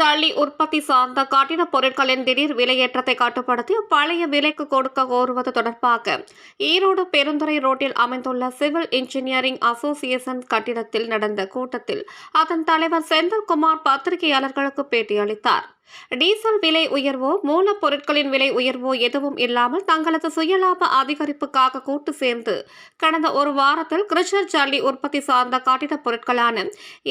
ஜல்லி உற்பத்தி சார்ந்த கட்டிடப் பொருட்களின் திடீர் விலையேற்றத்தை கட்டுப்படுத்தி பழைய விலைக்கு கொடுக்க கோருவது தொடர்பாக ஈரோடு பெருந்துறை ரோட்டில் அமைந்துள்ள சிவில் இன்ஜினியரிங் அசோசியேஷன் கட்டிடத்தில் நடந்த கூட்டத்தில் அதன் தலைவர் செந்தில்குமார் பத்திரிகையாளர்களுக்கு பேட்டியளித்தார். டீசல் விலை உயர்வோ மூலப்பொருட்களின் விலை உயர்வோ எதுவும் இல்லாமல் தங்களது சுயலாப அதிகரிப்புக்காக கூட்டு சேர்ந்து கடந்த ஒரு வாரத்தில் கிருஷ்ணர் ஜல்லி உற்பத்தி சார்ந்த கட்டிடப் பொருட்களான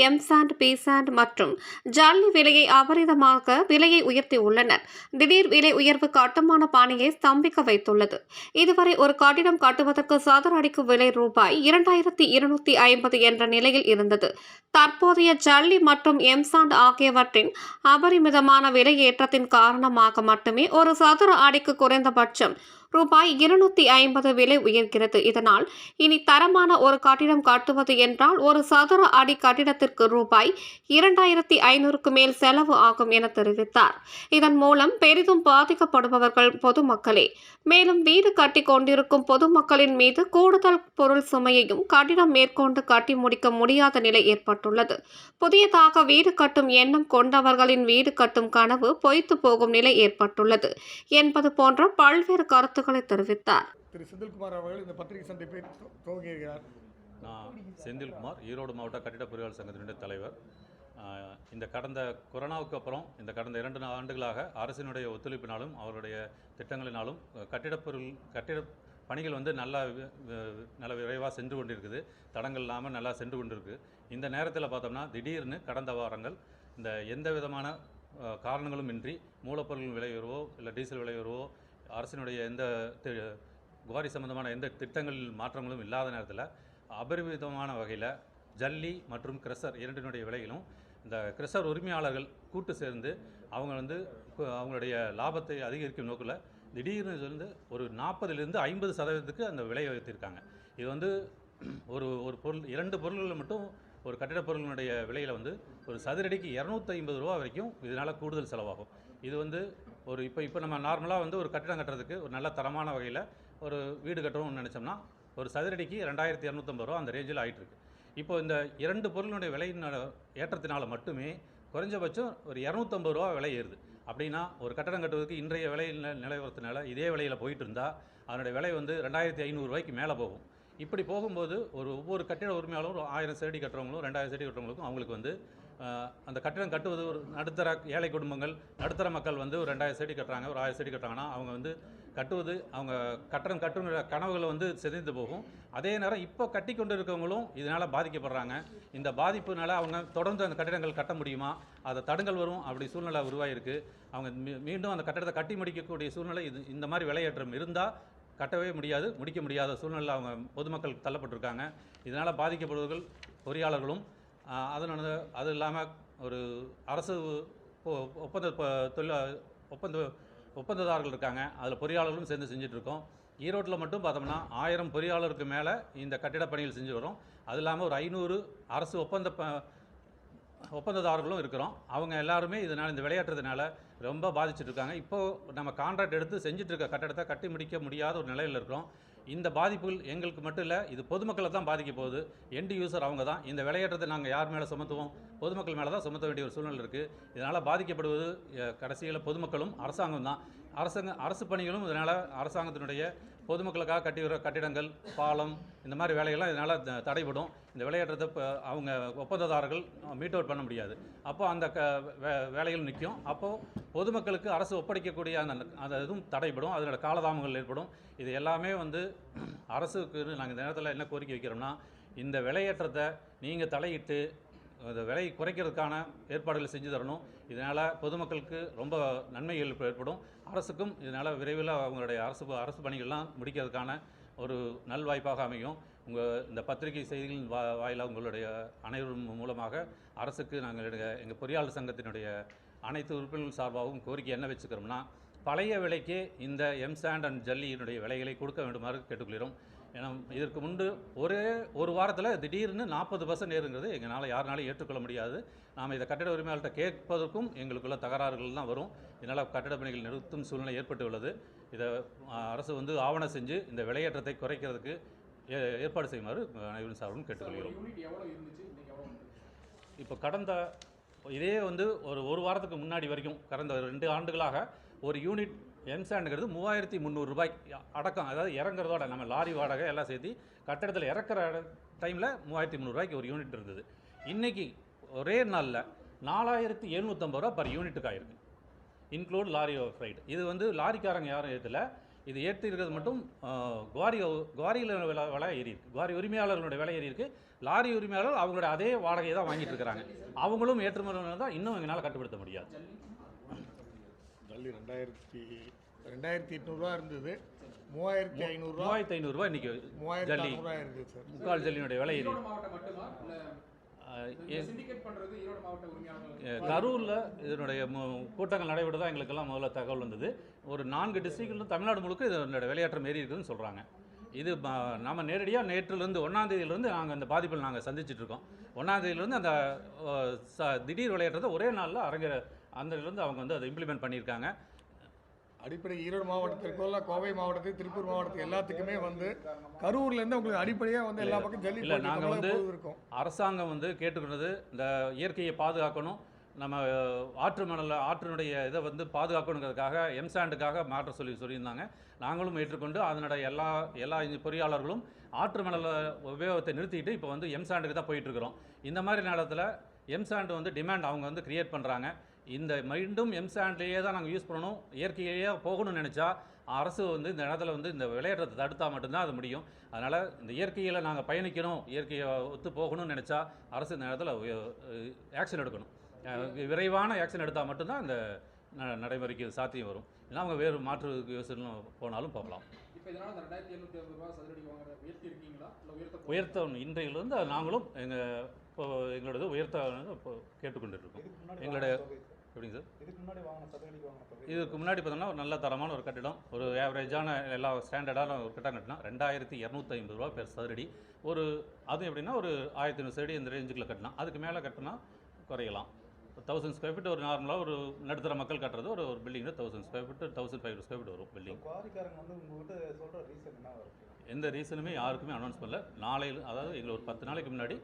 எம் சாண்ட் பி சாண்ட் மற்றும் ஜல்லி விலையை அபரிதமாக விலையை உயர்த்தி உள்ளனர். திடீர் விலை உயர்வு கட்டுமான பாணியை ஸ்தம்பிக்க வைத்துள்ளது. இதுவரை ஒரு கட்டிடம் கட்டுவதற்கு சதுர அடிக்கு விலை ரூபாய் இரண்டாயிரத்தி இருநூத்தி ஐம்பது என்ற நிலையில் இருந்தது. தற்போதைய ஜல்லி மற்றும் எம்சாண்ட் ஆகியவற்றின் அபரிமிதமான விலை ஏற்றத்தின் காரணமாக மட்டுமே ஒரு சதுர அடிக்கு குறைந்தபட்சம் ரூபாய் இருநூத்தி ஐம்பது விலை உயர்கிறது. இதனால் இனி தரமான ஒரு கட்டிடம் கட்டுவது என்றால் ஒரு சதுர அடி கட்டிடத்திற்கு ரூபாய் இரண்டாயிரத்தி ஐநூறுக்கு மேல் செலவு ஆகும் என தெரிவித்தார். இதன் மூலம் பெரிதும் பாதிக்கப்படுபவர்கள் பொதுமக்களே. மேலும் வீடு கட்டி கொண்டிருக்கும் பொதுமக்களின் மீது கூடுதல் பொருள் சுமையையும் கட்டிடம் மேற்கொண்டு கட்டி முடிக்க முடியாத நிலை ஏற்பட்டுள்ளது. புதியதாக வீடு கட்டும் எண்ணம் கொண்டவர்களின் வீடு கட்டும் கனவு பொய்த்து போகும் நிலை ஏற்பட்டுள்ளது. என்பது போன்ற பல்வேறு கருத்து கருத்துக்களை தெரிவித்தார். திரு செந்தில்குமார் அவர்கள் இந்த பத்திரிகை சந்திப்பை துவ- துவங்குகிறார் நான் செந்தில்குமார் ஈரோடு மாவட்ட கட்டிட பொறியாளர் சங்கத்தினுடைய தலைவர். இந்த கடந்த கொரோனாவுக்கு அப்புறம் இந்த கடந்த இரண்டு ஆண்டுகளாக அரசினுடைய ஒத்துழைப்பினாலும் அவருடைய திட்டங்களினாலும் அஹ், கட்டிடப் பொருள் கட்டிட பணிகள் வந்து நல்லா நல்ல விரைவாக சென்று கொண்டிருக்குது. தடங்கள் இல்லாமல் நல்லா சென்று கொண்டிருக்கு. இந்த நேரத்தில் பார்த்தோம்னா திடீர்னு கடந்த வாரங்கள் இந்த எந்த விதமான காரணங்களும் இன்றி மூலப்பொருள் விலை உயர்வோ இல்லை டீசல் விலை உயர்வோ அரசினுடைய எந்த தி- குவாரி சம்பந்தமான எந்த திட்டங்கள் மாற்றங்களும் இல்லாத நேரத்தில் அபரிமிதமான வகையில் ஜல்லி மற்றும் கிரஷர் இரண்டினுடைய விலைகளும் இந்த கிரஷர் உரிமையாளர்கள் கூட்டு சேர்ந்து அவங்க வந்து அவங்களுடைய லாபத்தை அதிகரிக்கும் நோக்கில் திடீர்னு வந்து ஒரு நாற்பதுலேருந்து ஐம்பது சதவீதத்துக்கு அந்த விலையை உயர்த்திருக்காங்க இது வந்து ஒரு ஒரு பொருள் இரண்டு பொருள்களில் மட்டும் ஒரு கட்டிடப் பொருளினுடைய விலையில் வந்து ஒரு சதுரடிக்கு இரநூத்தி ஐம்பது ரூபா வரைக்கும் இதனால் கூடுதல் செலவாகும். இது வந்து ஒரு இப்போ இப்போ நம்ம நார்மலாக வந்து ஒரு கட்டிடம் கட்டுறதுக்கு ஒரு நல்ல தரமான வகையில் ஒரு வீடு கட்டணும்னு நினச்சோம்னா ஒரு சதுரடிக்கு ரெண்டாயிரத்தி இரநூத்தம்பது ரூபா அந்த ரேஞ்சில் ஆகிட்டுருக்கு இப்போ இந்த இரண்டு பொருளினுடைய விலையின் ஏற்றத்தினால் மட்டுமே குறைஞ்சபட்சம் ஒரு இரநூத்தம்பது ரூபா விலை ஏறுது. அப்படின்னா ஒரு கட்டடம் கட்டுவதற்கு இன்றைய விலையில் நிலவரத்தினால இதே விலையில் போயிட்டு இருந்தால் அதனுடைய விலை வந்து ரெண்டாயிரத்தி ஐநூறுரூவாய்க்கு மேலே போகும். இப்படி போகும்போது ஒரு ஒவ்வொரு கட்டிட உரிமையாளரும் ஒரு ஆயிரம் செடி கட்டுறவங்களும் ரெண்டாயிரம் செடி கட்டுறவங்களுக்கும் அவங்களுக்கு வந்து அந்த கட்டிடம் கட்டுவது ஒரு நடுத்தர ஏழை குடும்பங்கள் நடுத்தர மக்கள் வந்து ஒரு ரெண்டாயிரம் செடி கட்டுறாங்க ஒரு ஆயிரம் செடி கட்டுறாங்கன்னா அவங்க வந்து கட்டுவது அவங்க கட்டணம் கட்டுங்கிற கனவுகளை வந்து சிதைந்து போகும். அதே நேரம் இப்போ கட்டி கொண்டு இருக்கவங்களும் இதனால் பாதிக்கப்படுறாங்க. இந்த பாதிப்புனால அவங்க தொடர்ந்து அந்த கட்டிடங்கள் கட்ட முடியுமா? அதை தடங்கல் வரும் அப்படி சூழ்நிலை உருவாயிருக்கு. அவங்க மீ- மீண்டும் அந்த கட்டடத்தை கட்டி முடிக்கக்கூடிய சூழ்நிலை இது இந்த மாதிரி விலையேற்றம் இருந்தால் கட்டவே முடியாது முடிக்க முடியாத சூழ்நிலை அவங்க பொதுமக்கள் தள்ளப்பட்டிருக்காங்க. இதனால் பாதிக்கப்படுவர்கள் பொறியாளர்களும் அதனால அது இல்லாமல் ஒரு அரசு ஒப்பந்த ப- தொழில் ஒப்பந்த ஒப்பந்ததாரர்கள் இருக்காங்க. அதில் பொறியாளர்களும் சேர்ந்து செஞ்சிட்ருக்கோம். இருக்கோம் ஈரோட்டில் மட்டும் பார்த்தோம்னா ஆயிரம் பொறியாளருக்கு மேலே இந்த கட்டிடப் பணிகள் செஞ்சு வரோம். அது இல்லாமல் ஒரு ஐநூறு அரசு ஒப்பந்த ப ஒப்பந்ததாரர்களும் இருக்கிறோம். அவங்க எல்லாருமே இதனால் இந்த விளையாட்டுறதுனால ரொம்ப பாதிச்சுட்ருக்காங்க. இப்போது நம்ம கான்ட்ராக்ட் எடுத்து செஞ்சிட்ருக்க கட்டிடத்தை கட்டடத்தை கட்டி முடிக்க முடியாத ஒரு நிலையில் இருக்கிறோம். இந்த பாதிப்புகள் எங்களுக்கு மட்டும் இல்லை இது பொதுமக்களை தான் பாதிக்க போகுது. எண்டு யூசர் அவங்க தான் இந்த விளையாட்டுறதை நாங்கள் யார் மேலே சுமத்துவோம்? பொதுமக்கள் மேலே தான் சுமத்த வேண்டிய ஒரு சூழ்நிலை இருக்குது இதனால் பாதிக்கப்படுவது கடைசியில் பொதுமக்களும் அரசாங்கம் தான். அரசாங்க அரசு பணிகளும் இதனால் அரசாங்கத்தினுடைய பொதுமக்களுக்காக கட்டி வர கட்டிடங்கள் பாலம் இந்த மாதிரி வேலைகள்லாம் இதனால் த- தடைபடும். இந்த விளையாட்டத்தை இப்போ அவங்க ஒப்பந்ததாரர்கள் மீட் அவுட் பண்ண முடியாது. அப்போ அந்த க வே- வேலைகள் நிற்கும் அப்போது பொதுமக்களுக்கு அரசு ஒப்படைக்கக்கூடிய அந்த அந்த இதுவும் தடைபடும். அதனோட காலதாமங்கள் ஏற்படும். இது எல்லாமே வந்து அரசுக்கு நாங்கள் இந்த நேரத்தில் என்ன கோரிக்கை வைக்கிறோம்னா இந்த விலையேற்றத்தை நீங்கள் தலையிட்டு அந்த விலையை குறைக்கிறதுக்கான ஏற்பாடுகளை செஞ்சு தரணும். இதனால் பொதுமக்களுக்கு ரொம்ப நன்மைகள் ஏற்படும். அரசுக்கும் இதனால் விரைவில் அவங்களுடைய அரசு அரசு பணிகள்லாம் முடிக்கிறதுக்கான ஒரு நல்வாய்ப்பாக அமையும். உங்கள் இந்த பத்திரிகை செய்திகளின் வா வாயிலாக உங்களுடைய அனைவரும் மூலமாக அரசுக்கு நாங்கள் எங்கள் பொறியாளர் சங்கத்தினுடைய அனைத்து உறுப்பினர்கள் சார்பாகவும் கோரிக்கை என்ன வச்சுக்கிறோம்னா பழைய விலைக்கே இந்த எம்சாண்ட் அண்ட் ஜல்லியினுடைய விலைகளை கொடுக்க வேண்டுமாறு கேட்டுக்கொள்கிறோம். ஏன்னா இதற்கு முன்பு ஒரே ஒரு வாரத்தில் திடீர்னு நாற்பது பர்சன்ட் ஏறுங்கிறது எங்களால் யாருனாலும் ஏற்றுக்கொள்ள முடியாது. நாம் இதை கட்டிட உரிமையாளர்கிட்ட கேட்பதற்கும் எங்களுக்குள்ள தகராறுகள் தான் வரும். இதனால் கட்டிட பணிகள் நிறுத்தும் சூழ்நிலை ஏற்பட்டு உள்ளது. இதை அரசு வந்து ஆவணம் செஞ்சு இந்த விலையேற்றத்தை குறைக்கிறதுக்கு ஏ- ஏற்பாடு செய்யுமாறு அனைவரும் சார்பும் கேட்டுக்கொள்கிறோம். இப்போ கடந்த இதே வந்து ஒரு ஒரு வாரத்துக்கு முன்னாடி வரைக்கும் கடந்த ரெண்டு ஆண்டுகளாக ஒரு யூனிட் எம்சாண்டுங்கிறது மூவாயிரத்தி முந்நூறு ரூபாய் அடக்கம். அதாவது இறங்குறதோட நம்ம லாரி வாடகை எல்லாம் சேர்த்து கட்டடத்தில் இறக்குற டைமில் மூவாயிரத்தி முந்நூறுரூவாய்க்கு ஒரு யூனிட் இருந்தது. இன்றைக்கி ஒரே நாளில் நாலாயிரத்தி எழுநூற்றம்பது ரூபா பர் யூனிட்டுக்கு ஆயிருக்கு. இன்க்ளூட் லாரி ஃப்ரைட் இது வந்து லாரிக்காரங்க யாரும் ஏற்றல இது ஏற்றி இருக்கிறது மட்டும் குவாரி குவாரியில் விலை விலை ஏறி குவாரி உரிமையாளர்களுடைய விலை ஏறி இருக்கு. லாரி உரிமையாளர் அவங்களோட அதே வாடகையை தான் வாங்கிட்டு இருக்கிறாங்க அவங்களும் ஏற்றுமதி தான் இன்னும் எங்களால் கட்டுப்படுத்த முடியாது. ஜல்லி ரெண்டாயிரத்தி ரெண்டாயிரத்தி எட்நூறுரூவா இருந்தது. மூவாயிரத்தி ஐநூறுரூவா மூவாயிரத்தி ஐநூறுரூவா இன்றைக்கி மூவாயிரத்தி ஜல்லி. அறநூறுவா இருக்குது சார் முக்கால் ஜல்லியினுடைய விலை ஏறி ஈரோடு மாவட்டம் மட்டுமா? இல்ல ஆஹ், இந்த சிண்டிகேட் பண்றது ஈரோடு மாவட்ட உரிமையாளர்கள் அஹ் கரூரில் இதனுடைய கூட்டங்கள் நடைபெறதா எங்களுக்கெல்லாம் முதல்ல தகவல் வந்தது. ஒரு நான்கு டிஸ்ட்ரிக்ட்லும் தமிழ்நாடு முழுக்க இதனோட விளையாட்டம் ஏறி இருக்குதுன்னு சொல்கிறாங்க இது நம்ம நேரடியாக நேற்றிலிருந்து ஒன்றாந்தேதியிலேருந்து நாங்கள் அந்த பாதிப்பில் நாங்கள் சந்திச்சிட்டு இருக்கோம். ஒன்றாந்தேதியிலேருந்து அந்த ச திடீர் விளையாட்டுறதை ஒரே நாளில் அரங்கிற அந்தலேருந்து அவங்க வந்து அதை இம்ப்ளிமெண்ட் பண்ணியிருக்காங்க. அடிப்படை ஈரோடு மாவட்டத்திற்கோ இல்லை கோவை மாவட்டத்துக்கு திருப்பூர் மாவட்டத்துக்கு எல்லாத்துக்குமே வந்து கரூர்லேருந்து உங்களுக்கு அடிப்படையாக வந்து எல்லா பக்கம் ஜல்லி இல்ல, போட்டி நாங்க தமிழக வந்து- இருக்கும் அரசாங்கம் வந்து கேட்டுக்கிறது இந்த இயற்கையை பாதுகாக்கணும். நம்ம ஆற்று மணல ஆற்றினுடைய இதை வந்து பாதுகாக்கணுங்கிறதுக்காக எம்சாண்டுக்காக மாற்ற சொல்லி சொல்லியிருந்தாங்க. நாங்களும் ஏற்றுக்கொண்டு அதனுடைய எல்லா எல்லா பொறியாளர்களும் ஆற்று மணல உபயோகத்தை நிறுத்திட்டு இப்போ வந்து எம்சாண்டுக்கு தான் போயிட்டு இருக்கிறோம். இந்த மாதிரி நேரத்தில் எம்சாண்டு வந்து டிமாண்ட் அவங்க வந்து கிரியேட் பண்ணுறாங்க இந்த மீண்டும் எம்சாண்ட்லேயே தான் நாங்கள் யூஸ் பண்ணணும். இயற்கையிலேயே போகணும்னு நினச்சா அரசு வந்து இந்த இடத்துல வந்து இந்த விளையாட்டத்தை தடுத்தா மட்டும்தான் அது முடியும். அதனால் இந்த இயற்கையில் நாங்கள் பயணிக்கணும் இயற்கையை ஒத்து போகணும்னு நினச்சா அரசு இந்த இடத்துல ஆக்ஷன் எடுக்கணும். விரைவான ஆக்ஷன் எடுத்தால் மட்டும்தான் இந்த ந- நடைமுறைக்கு சாத்தியம் வரும். இல்லை அவங்க வேறு மாற்று யோசனை போனாலும் போகலாம். இப்ப இதனால இந்த ரெண்டாயிரத்தி எழுநூத்தி ஐம்பது ரூபாய் சதுரடி வாங்குறத உயர்த்தி இருக்கீங்களா? இல்ல உயர்த்த உயர்த்த இன்றையிலிருந்து நாங்களும் எங்கள் இப்போ எங்களோடது உயர்த்த கேட்டுக்கொண்டு இருக்கோம். எங்களுடைய எப்படிங்க சார்? இதுக்கு முன்னாடி வாங்கின சதுரடிக்கு வாங்கின தொகை இதுக்கு முன்னாடி பார்த்தோம்னா ஒரு நல்ல தரமான ஒரு கட்டிடம். ஒரு ஆவரேஜான எல்லா ஸ்டாண்டர்டான ஒரு கட்டடம் கட்டினா ரெண்டாயிரத்தி இரநூத்தி ஐம்பது ரூபா பெர் சதுரடி. ஒரு அதுவும் எப்படின்னா ஒரு ஆயிரத்தி ஐநூறு சதுரடி இந்த ரேஞ்சுக்குள்ள கட்டினா அதுக்கு மேலே கட்டினா குறையலாம். தௌசண்ட் ஸ்கொயர் ஃபீட் ஒரு நார்மலாக ஒரு நடுத்தர மக்கள் கட்டுறது ஒரு ஒரு building thousand square feet thousand five square feet வரும் பில்டிங் குவாரிக்காரங்க வந்து ரீசன் என்ன எந்த ரீசனுமே யாருக்குமே அனௌன்ஸ் பண்ணல. நாளையில் அதாவது எங்களுக்கு ஒரு பத்து நாளைக்கு முன்னாடி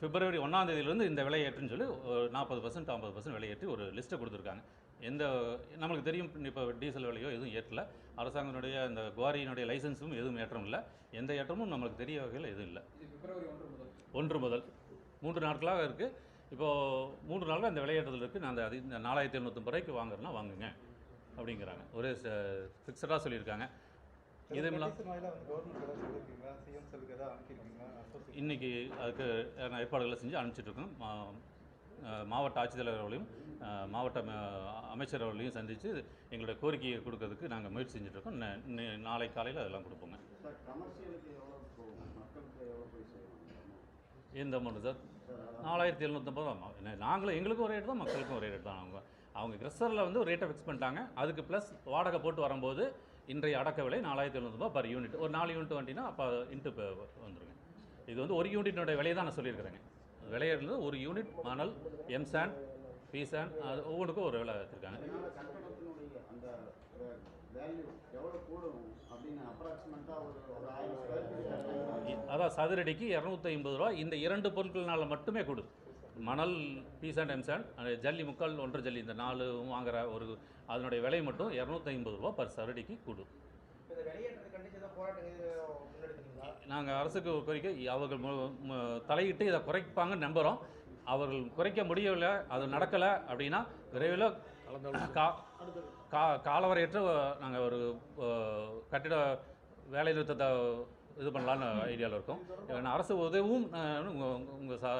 பிப்ரவரி ஒன்றாம் தேதியிலேருந்து இந்த விலை ஏற்றுன்னு சொல்லி ஒரு நாற்பது பர்சன்ட் ஐம்பது பர்சன்ட் விலை ஏற்றி ஒரு லிஸ்ட்டை கொடுத்துருக்காங்க. எந்த நம்மளுக்கு தெரியும் இப்போ டீசல் விலையோ எதுவும் ஏற்றல. அரசாங்கத்தினுடைய இந்த குவாரியினுடைய லைசன்ஸும் எதுவும் ஏற்றம் இல்லை எந்த ஏற்றமும் நம்மளுக்கு தெரிய வகையில் எதுவும் இல்லை. ஒன்று முதல். மூன்று நாட்களாக இருக்குது இப்போது மூன்று நாளாக இந்த விளையாட்டுதல் இருக்குது நான் அந்த நாலாயிரத்தி எழுநூற்றம்பது ரூபாய்க்கு வாங்குறேன்னா வாங்குங்க. அப்படிங்கிறாங்க. ஒரே ஃபிக்ஸடாக சொல்லியிருக்காங்க. இது இல்லாம- பெட்டிஷன் வாயிலா வந்து கவர்மெண்ட் ஏதாவது சொல்லியிருக்கீங்களா சிஎம் செல்லுக்கு ஏதாவது அனுப்பியிருக்கீங்களா? association இன்னைக்கு அதுக்கு நான் ஏற்பாடுகளை செஞ்சு அனுப்பிச்சிட்ருக்கோம் மாவட்ட ஆட்சித்தலைவர் அவர்களையும் மாவட்ட அமைச்சர் அவர்களையும் சந்தித்து எங்களுடைய கோரிக்கையை கொடுக்கறதுக்கு நாங்கள் முயற்சி செஞ்சுட்ருக்கோம் நாளை காலையில் அதெல்லாம் கொடுப்போங்க. எந்த அமௌண்ட் சார்? நாலாயிரத்தி எழுநூற்றம்பது தான் நாங்களும் எங்களுக்கும் ஒரு ரேட் தான் மக்களுக்கும் ஒரே ரேட் தான். அவங்க அவங்க கிரெஸ்ஸரில் வந்து ஒரு ரேட்டை ஃபிக்ஸ் பண்ணிட்டாங்க. அதுக்கு ப்ளஸ் வாடகை போட்டு வரும்போது இன்றைய அடக்க விலை நாலாயிரத்தி எழுநூறுபா பர் யூனிட் ஒரு நாலு யூனிட் வண்டினா அப்போ இன்ட்டு வந்துருங்க. இது வந்து ஒரு யூனிட்டினுடைய விலையை தான் நான் சொல்லியிருக்கிறேங்க. விலையிறது ஒரு யூனிட் மணல் எம்சாண்ட் பீசாண்ட் அது ஒவ்வொன்றுக்கும் ஒரு விலை வச்சுருக்காங்க. அதான் சதுரடிக்கு இரநூத்தி ஐம்பது ரூபா இந்த இரண்டு பொருட்கள்னால மட்டுமே கொடு மணல் பீஸ் அண்ட் எம்சாண்ட் அந்த ஜல்லி முக்கால் ஒன்றரை ஜல்லி இந்த நாலு வாங்குற ஒரு அதனுடைய விலை மட்டும் இரநூத்தி ஐம்பது ரூபா பர் சதுரடிக்கு கூடும் நாங்கள் அரசுக்கு கோரிக்கை அவர்கள் தலையிட்டு இதை குறைப்பாங்கன்னு நம்புகிறோம் அவர்கள் குறைக்க முடியவில்லை அது நடக்கலை அப்படின்னா விரைவில் கா கா காலவரையற்ற நாங்கள் ஒரு கட்டிட வேலை நிறுத்தத்தை இது பண்ணலான்னு ஐடியாவில் இருக்கோம். ஏன்னா அரசு உதவும் உங்கள் உங்கள் சா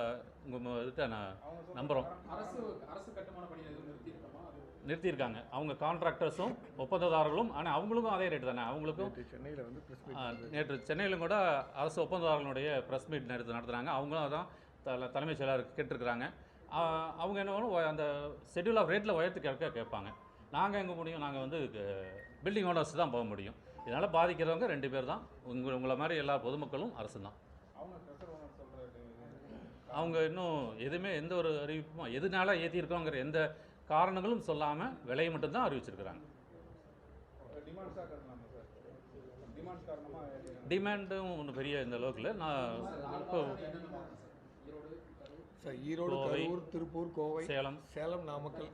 உங்கள் இதுகிட்ட நான் நம்புகிறோம் அரசு அரசு கட்டுமான நிறுத்தியிருக்காங்க. அவங்க கான்ட்ராக்டர்ஸும் ஒப்பந்ததாரர்களும் ஆனால் அவங்களுக்கும் அதே ரேட்டு தானே? அவங்களுக்கும் சென்னையில் வந்து நேற்று சென்னையிலும் கூட அரசு ஒப்பந்ததாரர்களுடைய ப்ரெஸ் மீட் நடத்து நடத்துகிறாங்க அவங்களும் அதான் தல தலைமைச் செயலாளர் கேட்டிருக்கிறாங்க. அவங்க என்ன அந்த ஷெட்யூல் ஆஃப் ரேட்டில் உயர்த்தி கேட்க கேட்பாங்க. நாங்கள் எங்கே முடியும்? நாங்கள் வந்து பில்டிங் ஓனர்ஸ் தான் போக முடியும். இதனால் பாதிக்கிறவங்க ரெண்டு பேர் தான். உங்க உங்களை மாதிரி எல்லா பொதுமக்களும் அரசு தான் அவங்க இன்னும் எதுவுமே எந்த ஒரு அறிவிப்பும் எதனால ஏற்றிருக்கோங்கிற எந்த காரணங்களும் சொல்லாமல் விலையை மட்டும்தான் அறிவிச்சிருக்கிறாங்க. டிமாண்டும் ஒன்றும் பெரிய இந்த அளவுக்கு இல்லை. நான் இப்போ ஈரோடு கரூர் திருப்பூர் கோவை சேலம். சேலம் நாமக்கல்.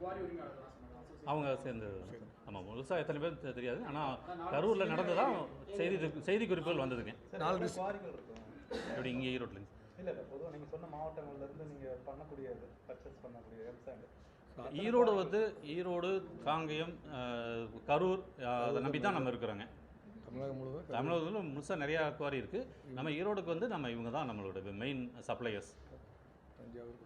அவங்க சேர்ந்து ஆமாம் முழுசாக எத்தனை பேர் தெரியாது. ஆனால் கரூரில் நடந்ததான் செய்தி செய்தி குறிப்புகள் வந்ததுங்க. சார் நாலு இப்படி இங்கே ஈரோட்டில் இல்லை இல்லை பொதுவாக நீங்கள் சொன்ன மாவட்டங்கள்ல இருந்து நீங்கள் பண்ணக்கூடிய பர்ச்சேஸ் பண்ணக்கூடிய விவசாயம் ஈரோடு வந்து ஈரோடு காங்கேயம் கரூர் அதை நம்பி தான் நம்ம இருக்கிறோங்க. தமிழகம் முழுவதும் தமிழகத்தில் முழுசாக நிறையா குவாரி இருக்குது நம்ம ஈரோடுக்கு வந்து நம்ம இவங்க தான் நம்மளோட மெயின் சப்ளையர்ஸ் தஞ்சாவூர்